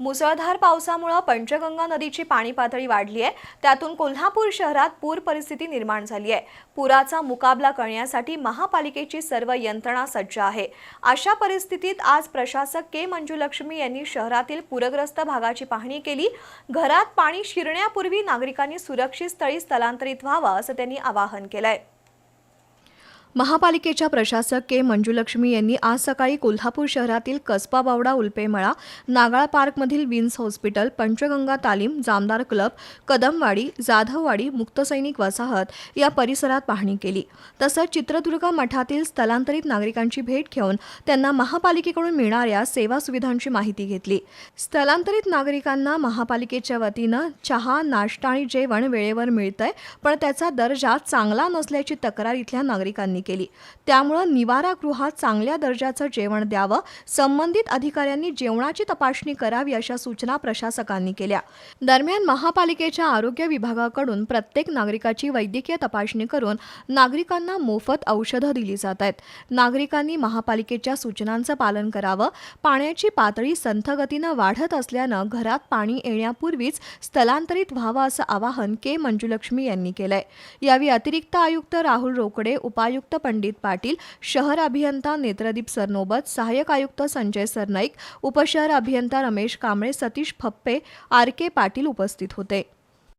मुसळधार पावसामुळे पंचगंगा नदीची पाणी पातळी वाढली आहे. त्यातून कोल्हापूर शहरात पूर परिस्थिती निर्माण झाली आहे. पुराचा मुकाबला करण्यासाठी महापालिकेची सर्व यंत्रणा सज्ज आहे. अशा परिस्थितीत आज प्रशासक के मंजुलक्ष्मी यांनी शहरातील पूरग्रस्त भागाची पाहणी केली. घरात पाणी शिरण्यापूर्वी नागरिकांनी सुरक्षित स्थळी स्थलांतरित व्हावं असं त्यांनी आवाहन केलंय. महापालिकेच्या प्रशासक के मंजुलक्ष्मी यांनी आज सकाळी कोल्हापूर शहरातील Kasba Bawda Ulpemala नागाळ पार्कमधील Vins hospital Panchganga Talim Jamdar club Kadamwadi Jadhavwadi Muktasainik Vasahat या परिसरात पाहणी केली. तसंच चित्रदुर्ग मठातील स्थलांतरित नागरिकांची भेट घेऊन त्यांना महापालिकेकडून मिळणाऱ्या सेवा सुविधांची माहिती घेतली. स्थलांतरित नागरिकांना महापालिकेच्या वतीनं चहा नाश्ता आणि जेवण वेळेवर मिळतंय पण त्याचा दर्जा चांगला नसल्याची तक्रार इथल्या नागरिकांनी केली. त्यामुळं निवारागृहात चांगल्या दर्जाचं जेवण द्यावं संबंधित अधिकाऱ्यांनी जेवणाची तपासणी करावी अशा सूचना प्रशासकांनी केल्या. दरम्यान महापालिकेच्या आरोग्य विभागाकडून प्रत्येक नागरिकाची वैद्यकीय तपासणी करून नागरिकांना मोफत औषधं दिली जात आहेत. नागरिकांनी महापालिकेच्या सूचनांचं पालन करावं पाण्याची पातळी संथ गतीनं वाढत असल्यानं घरात पाणी येण्यापूर्वीच स्थलांतरित व्हावं असं आवाहन के. मंजुलक्ष्मी यांनी केलंय. यावेळी अतिरिक्त आयुक्त राहुल रोकडे उपायुक्त पंडित पाटील शहर अभियंता नेत्रदीप सरनोबत सहाय्यक आयुक्त संजय सरनाईक उपशहर अभियंता रमेश कांबळे सतीश फप्पे आर के पाटील उपस्थित होते.